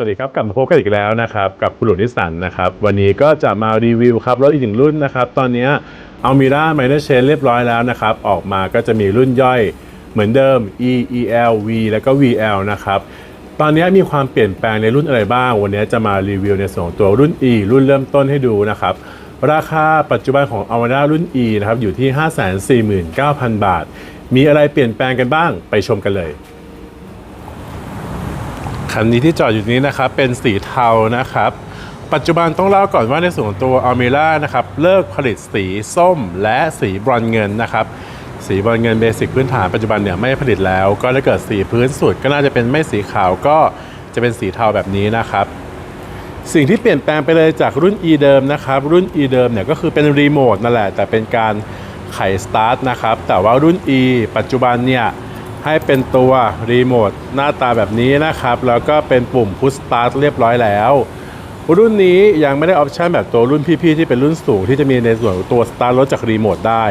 วัสดีครับ กลับมาพบกันอีกแล้วนะครับ กับคุณหลุยนิสสันนะครับ วันนี้ก็จะมารีวิวครับรถอีกหนึ่งรุ่นนะครับ ตอนนี้เอามิราไมเนอร์เชนเรียบร้อยแล้วนะครับ ออกมาก็จะมีรุ่นย่อยเหมือนเดิม E E L V แล้วก็ V L นะครับ ตอนนี้มีความเปลี่ยนแปลงในรุ่นอะไรบ้าง วันนี้จะมารีวิวในส่วนของตัวรุ่น E รุ่นเริ่มต้นให้ดูนะครับราคาปัจจุบันของ a v a d a รุ่น E นะครับอยู่ที่ 549,000 บาท มีอะไรเปลี่ยนแปลงกันบ้างไปชมกันเลย คันนี้ที่จอดอยู่นี้นะครับเป็นสีเทานะครับปัจจุบันต้องเล่าก่อนว่าในส่วนของตัว a l m e r a นะครับเลิกผลิตสีส้มและสีบรอนเงินนะครับสีบรอนเงินเบสิกพื้นฐานปัจจุบันเนี่ยไม่ผลิตแล้ว ก็ถ้าเกิดสีพื้นสุดก็น่าจะเป็นไม่สีขาวก็จะเป็นสีเทาแบบนี้นะครับ สิ่งที่เปลี่ยนแปลงไปเลยจากรุ่น E เดิมนะครับรุ่น E เดิมเนี่ยก็คือเป็นรีโมทนั่นแหละแต่เป็นการไขสตาร์ทนะครับแต่ว่ารุ่น E ปัจจุบันเนี่ย ให้เป็นตัวรีโมทหน้าตาแบบนี้นะครับ แล้วก็เป็นปุ่มพุชสตาร์ทเรียบร้อยแล้ว รุ่นนี้ยังไม่ได้ออปชันแบบตัวรุ่นพี่ๆที่เป็นรุ่นสูงที่จะมีในส่วนตัวสตาร์ทรถจากรีโมทได้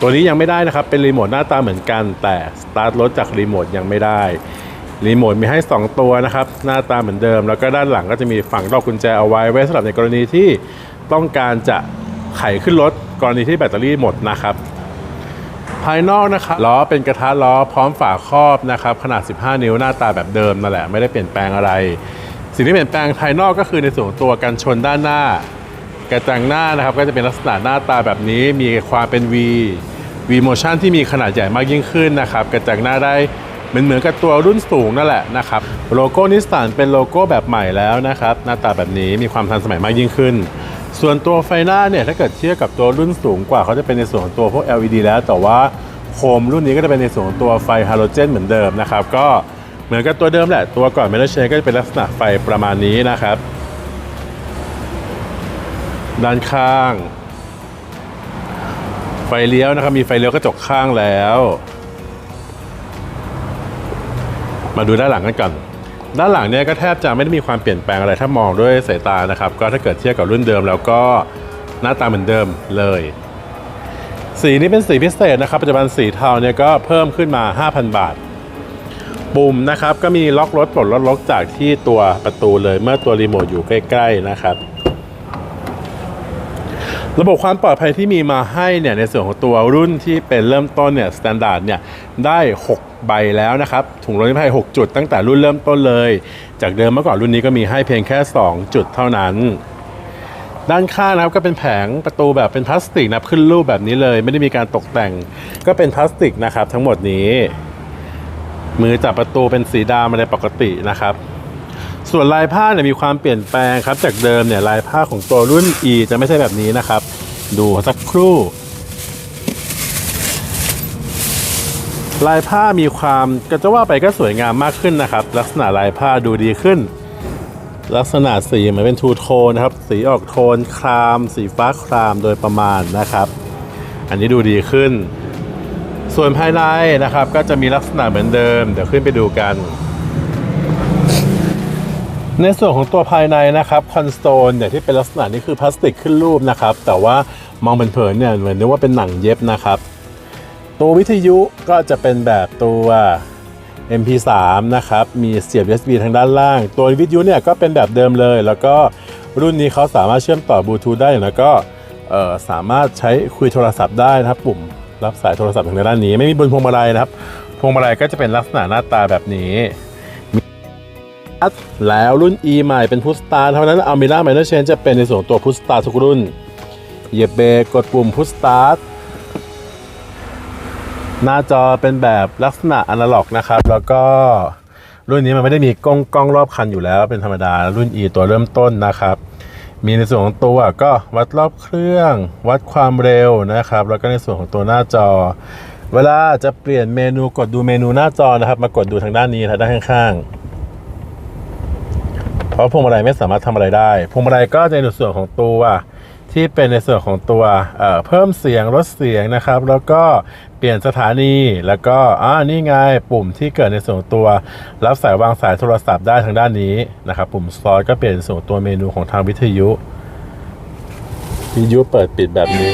ตัวนี้ยังไม่ได้นะครับ เป็นรีโมทหน้าตาเหมือนกัน แต่สตาร์ทรถจากรีโมทยังไม่ได้รีโมทมีให้ 2 ตัวนะครับ หน้าตาเหมือนเดิม แล้วก็ด้านหลังก็จะมีฝั่งดอกกุญแจเอาไว้ไว้สำหรับในกรณีที่ต้องการจะไขขึ้นรถกรณีที่แบตเตอรี่หมดนะครับ ภายนอกนะครับล้อเป็นกระทะล้อพร้อมฝาครอบนะครับขนาด 15 นิ้วหน้าตาแบบเดิมนั่นแหละไม่ได้เปลี่ยนแปลงอะไร สิ่งที่เปลี่ยนแปลงภายนอกก็คือในส่วนตัวกันชนด้านหน้า กระจังหน้านะครับก็จะเป็นลักษณะหน้าตาแบบนี้ มีความเป็น V V motion ที่มีขนาดใหญ่มากยิ่งขึ้นนะครับกระจังหน้าได้เหมือนเหมือนกับตัวรุ่นสูงนั่นแหละนะครับโลโก้นิสสันเป็นโลโก้แบบใหม่แล้วนะครับหน้าตาแบบนี้มีความทันสมัยมากยิ่งขึ้น ส่วนตัวไฟหน้าเนี่ยถ้าเกิดเทียบกับตัวรุ่นสูงกว่าเขาจะเป็นในส่วนของตัวพวก LED แล้ว แต่ว่าโคมรุ่นนี้ก็จะเป็นในส่วนของตัวไฟฮาโลเจนเหมือนเดิมนะครับ ก็เหมือนกับตัวเดิมแหละ ตัวก่อนเมทัลเชนก็จะเป็นลักษณะไฟประมาณนี้นะครับ ด้านข้าง ไฟเลี้ยวนะครับ มีไฟเลี้ยวกระจกข้างแล้ว มาดูด้านหลังกันก่อน ด้านหลังเนี่ยก็แทบจะไม่ได้มีความเปลี่ยนแปลงอะไรถ้ามองด้วยสายตานะครับ ก็ถ้าเกิดเทียบกับรุ่นเดิม แล้วก็หน้าตาเหมือนเดิมเลย สีนี้เป็นสีพิเศษนะครับปัจจุบันสีเทาเนี่ยก็เพิ่มขึ้นมา 5,000 บาท ปุ่มนะครับก็มีล็อกรถปลดล็อกจากที่ตัวประตูเลยเมื่อตัวรีโมทอยู่ใกล้ ๆ นะครับ ระบบความปลอดภัยที่มีมาให้เนี่ยในส่วนของตัวรุ่นที่เป็นเริ่มต้นเนี่ยสแตนดาร์ดเนี่ยได้ 6 ใบแล้วนะครับ ถุงลมนิรภัย 6 จุดตั้งแต่รุ่นเริ่มต้นเลย จากเดิมเมื่อก่อนรุ่นนี้ก็มีให้เพียงแค่ 2 จุดเท่านั้น ด้านข้างนะครับก็เป็นแผงประตูแบบเป็นพลาสติกนะขึ้นรูปแบบนี้เลย ไม่ได้มีการตกแต่งก็เป็นพลาสติกนะครับ ทั้งหมดนี้ มือจับประตูเป็นสีดำอะไรปกตินะครับ ส่วนลายผ้าเนี่ยมีความเปลี่ยนแปลงครับ จากเดิมเนี่ยลายผ้าของตัวรุ่น E จะไม่ใช่แบบนี้นะครับ ดูสักครู่ ลายผ้ามีความก็จะว่าไปก็สวยงามมากขึ้นนะครับ ลักษณะลายผ้าดูดีขึ้น ลักษณะสีเหมือนเป็นทูโทนนะครับ สีออกโทนคราม สีฟ้าครามโดยประมาณนะครับ อันนี้ดูดีขึ้น ส่วนภายในนะครับก็จะมีลักษณะเหมือนเดิม เดี๋ยวขึ้นไปดูกัน ในส่วนของตัวภายในนะครับคอนโซลเนี่ยที่เป็นลักษณะนี้คือพลาสติกขึ้นรูปนะครับ แต่ว่ามองเป็นเผินๆเนี่ยเหมือนนึกว่าเป็นหนังเย็บนะครับ ตัววิทยุก็จะเป็นแบบตัว MP3 นะครับ มีเสียบ USB ทางด้านล่าง ตัววิทยุเนี่ยก็เป็นแบบเดิมเลย แล้วก็รุ่นนี้เขาสามารถเชื่อมต่อบลูทูธได้แล้วก็สามารถใช้คุยโทรศัพท์ได้นะครับ ปุ่มรับสายโทรศัพท์ทางด้านนี้ ไม่มีบนพวงมาลัยนะครับ พวงมาลัยก็จะเป็นลักษณะหน้าตาแบบนี้ แล้วรุ่น E ใหม่เป็นพุชสตาร์เท่านั้นอัลมิล่าไมเนอร์เชนจะเป็นในส่วนตัวพุชสตาร์ทุกรุ่นเหยียบเบรกกดปุ่มพุชสตาร์หน้าจอเป็นแบบลักษณะอนาล็อกนะครับ แล้วก็รุ่นนี้มันไม่ได้มีกล้องกล้องรอบคันอยู่แล้วเป็นธรรมดารุ่น E ตัวเริ่มต้นนะครับ มีในส่วนของตัวก็วัดรอบเครื่อง วัดความเร็วนะครับ แล้วก็ในส่วนของตัวหน้าจอ เวลาจะเปลี่ยนเมนูกดดูเมนูหน้าจอนะครับ มากดดูทางด้านนี้ทางด้านข้างๆ เพราะพวงมาลัยไม่สามารถทำอะไรได้พวงมาลัยก็จะในส่วนของตัวที่เป็นในส่วนของตัวเเพิ่มเสียงลดเสียงนะครับ แล้วก็เปลี่ยนสถานีแล้วก็อ่านี่ไงปุ่มที่เกิดในส่วนตัวรับสายวางสายโทรศัพท์ได้ทางด้านนี้นะครับ ปุ่มซอสก็เปลี่ยนส่วนตัวเมนูของทางวิทยุวิทยุเปิดปิดแบบนี้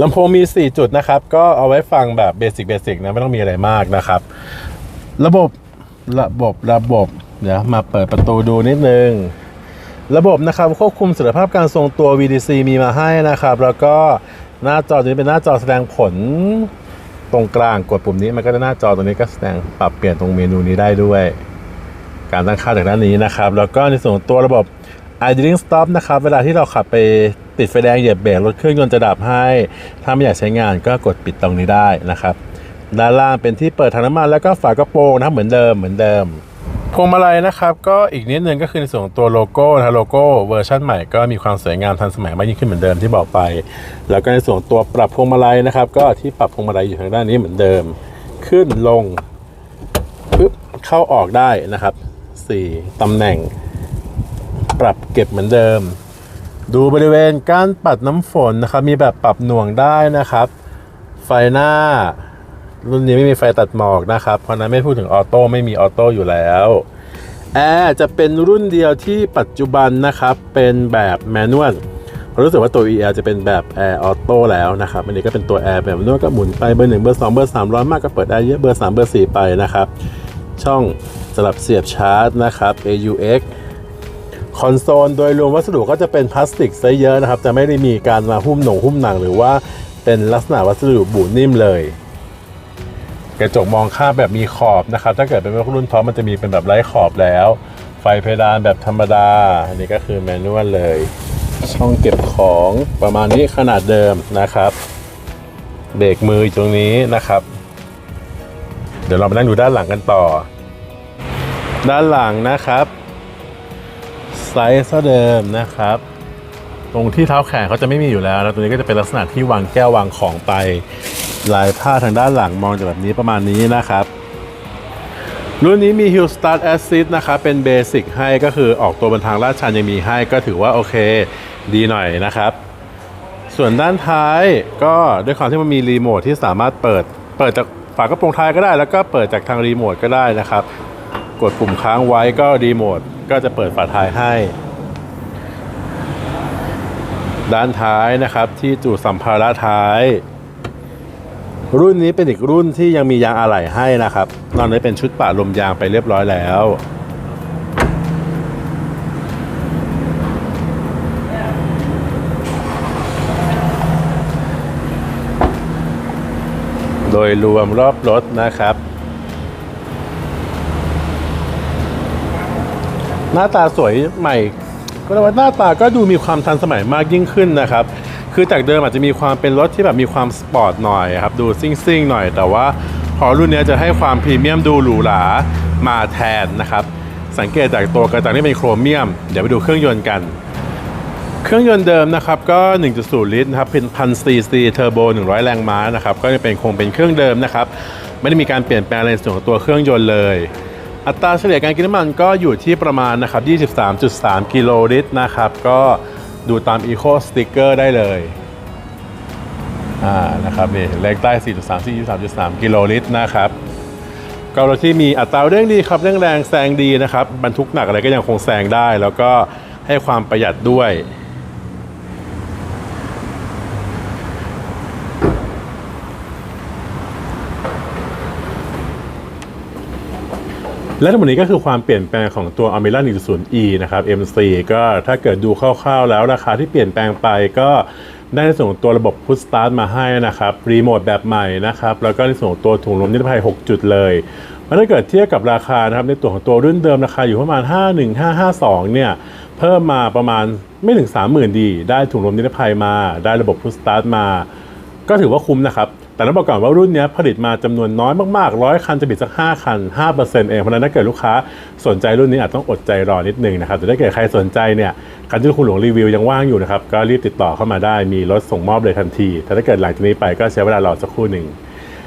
ลำโพงมี 4 จุดนะครับ ก็เอาไว้ฟังแบบเบสิกเบสิกนะ ไม่ต้องมีอะไรมากนะครับ ระบบ ระบบระบบเดี๋ยวมาเปิดประตูดูนิดนึง ระบบนะครับควบคุมสถานภาพการทรงตัว VDC มีมาให้นะครับ แล้วก็หน้าจอตัวนี้เป็นหน้าจอแสดงผลตรงกลางกดปุ่มนี้มันก็จะหน้าจอตัวนี้ก็แสดงปรับเปลี่ยนตรงเมนูนี้ได้ด้วย การตั้งค่าจากด้านนี้นะครับ แล้วก็ในส่วนของตัวระบบ idling stop นะครับ เวลาที่เราขับไปติดไฟแดงเหยียบเบรกรถเครื่องยนต์จะดับให้ ถ้าไม่อยากใช้งานก็กดปิดตรงนี้ได้นะครับ ด้านล่างเป็นที่เปิดถังน้ำมันแล้วก็ฝากระโปรงนะครับเหมือนเดิมเหมือนเดิมพวงมาลัยนะครับก็อีกนิดนึงก็คือในส่วนตัวโลโก้นะโลโก้เวอร์ชันใหม่ก็มีความสวยงามทันสมัยมากยิ่งขึ้นเหมือนเดิมที่บอกไป แล้วก็ในส่วนตัวปรับพวงมาลัยนะครับ ก็ที่ปรับพวงมาลัยอยู่ทางด้านนี้เหมือนเดิม ขึ้นลงปึ๊บเข้าออกได้นะครับสี่ตำแหน่ง ปรับเก็บเหมือนเดิม ดูบริเวณกานปัดน้ำฝนนะครับ มีแบบปรับหน่วงได้นะครับ ไฟหน้า รุ่นนี้ไม่มีไฟตัดหมอกนะครับ เพราะนั้นไม่พูดถึงออโต้ไม่มีออโต้อยู่แล้วแอร์จะเป็นรุ่นเดียวที่ปัจจุบันนะครับ เป็นแบบแมนนวลรู้สึกว่าตัว EL จะเป็นแบบแอร์ออโต้แล้วนะครับ อันนี้ก็เป็นตัวแอร์แบบแมนนวลก็หมุนไปเบอร์หนึ่งเบอร์สองเบอร์สามร้อนมากก็เปิดได้เยอะเบอร์สามเบอร์สี่ไปนะครับ ช่องสลับเสียบชาร์จนะครับ AUX คอนโซลโดยรวมวัสดุก็จะเป็นพลาสติกซะเยอะนะครับ จะไม่ได้มีการมาหุ้มหนงหุ้มหนังหรือว่าเป็นลักษณะวัสดุบูนิ่มเลย กระจกมองข้างแบบมีขอบนะครับ ถ้าเกิดเป็นรุ่นท็อปมันจะมีเป็นแบบไร้ขอบแล้ว ไฟเพดานแบบธรรมดา อันนี้ก็คือแมนนวลเลย ช่องเก็บของประมาณนี้ขนาดเดิมนะครับ เบรกมืออยู่ตรงนี้นะครับ เดี๋ยวเรามานั่งดูด้านหลังกันต่อ ด้านหลังนะครับไซส์เท่าเดิมนะครับตรงที่เท้าแขนเขาจะไม่มีอยู่แล้วแล้วตรงนี้ก็จะเป็นลักษณะที่วางแก้ววางของไป ลายผ้าทางด้านหลังมองจากแบบนี้ประมาณนี้นะครับ รุ่นนี้มี Hill Start Assist นะครับเป็นเบสิกให้ก็คือออกตัวบนทางลาดชันยังมีให้ก็ถือว่าโอเคดีหน่อยนะครับ ส่วนด้านท้ายก็ด้วยความที่มันมีรีโมทที่สามารถเปิด เปิดจากฝากระโปรงท้ายก็ได้ แล้วก็เปิดจากทางรีโมทก็ได้นะครับ กดปุ่มค้างไว้ก็รีโมทก็จะเปิดฝาท้ายให้ด้านท้ายนะครับที่จุสัมภาระท้าย รุ่นนี้เป็นอีกรุ่นที่ยังมียางอะไหล่ให้นะครับนอกนั้เป็นชุดปะลมยางไปเรียบร้อยแล้วโดยรวมรอบรถนะครับ หน้าตาสวยใหม่ ก็เรียกว่าหน้าตาก็ดูมีความทันสมัยมากยิ่งขึ้นนะครับ คือจากเดิมอาจจะมีความเป็นรถที่แบบมีความสปอร์ตหน่อยครับดูซิ่งซิ่งๆหน่อย แต่ว่าพอรุ่นนี้จะให้ความพรีเมียมดูหรูหรามาแทนนะครับ สังเกตจากตัวกระจังที่เป็นโครเมียม เดี๋ยวไปดูเครื่องยนต์กัน เครื่องยนต์เดิมนะครับก็ 1.0 ลิตรนะครับเป็นพันซีซีเทอร์โบ 100 แรงม้านะครับก็จะเป็นคงเป็นเครื่องเดิมนะครับไม่ได้มีการเปลี่ยนแปลงอะไรในส่วนของตัวเครื่องยนต์เลย อัตราเฉลี่ยการกินน้ำมันก็อยู่ที่ประมาณนะครับ 23.3 กิโลลิตรนะครับก็ ดูตาม Eco Sticker ได้เลยอ่านะครับนี่เลขใต้ 4.3 43.3 กิโลลิตรนะครับก็รถที่มีอัตราเร่งดีครับเร่งแรงแซงดีนะครับบรรทุกหนักอะไรก็ยังคงแซงได้ แล้วก็ให้ความประหยัดด้วย และทั้งหมดนี้ก็คือความเปลี่ยนแปลงของตัว a m e r a 1.0e นะครับ MC ก็ถ้าเกิดดูคร่าวๆแล้วราคาที่เปลี่ยนแปลงไปก็ได้ในส่วนของตัวระบบ Push Start มาให้นะครับ รีโมทแบบใหม่นะครับ แล้วก็ในส่วนของตัวถุงลมนิรภัย 6 จุดเลยมันถ้าเกิดเทียบกับราคานะครับในตัวของตัวรุ่นเดิมราคาอยู่ประมาณ 51552 เนี่ย เพิ่มมาประมาณไม่ถึง 30,000 ดี ได้ถุงลมนิรภัยมา ได้ระบบ Push Start มา ก็ถือว่าคุ้มนะครับ แต่ต้องบอกก่อนว่ารุ่นนี้ผลิตมาจำนวนน้อยมากๆร้อยคันจะบิดสัก 5 คัน 5%เองเพราะนั้นถ้าเกิดลูกค้าสนใจรุ่นนี้อาจต้องอดใจรอนิดนึงนะครับแต่ถ้าเกิดใครสนใจเนี่ยคันที่คุณหลวงรีวิวยังว่างอยู่นะครับก็รีบติดต่อเข้ามาได้มีรถส่งมอบเลยทันที แต่ถ้าเกิดหลังจากนี้ไปก็ใช้เวลารอสักครู่หนึ่ง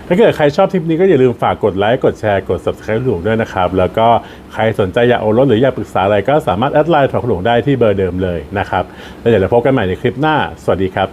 ถ้าเกิดใครชอบทริปนี้ก็อย่าลืมฝากกดไลค์กดแชร์กด subscribe หลวงด้วยนะครับ แล้วก็ใครสนใจอยากโอนรถหรืออยากปรึกษาอะไรก็สามารถแอดไลน์ถอดหลวงได้ที่เบอร์เดิมเลยนะครับแล้วเดี๋ยวเราพบกันใหม่ในคลิปหน้า สวัสดีครับ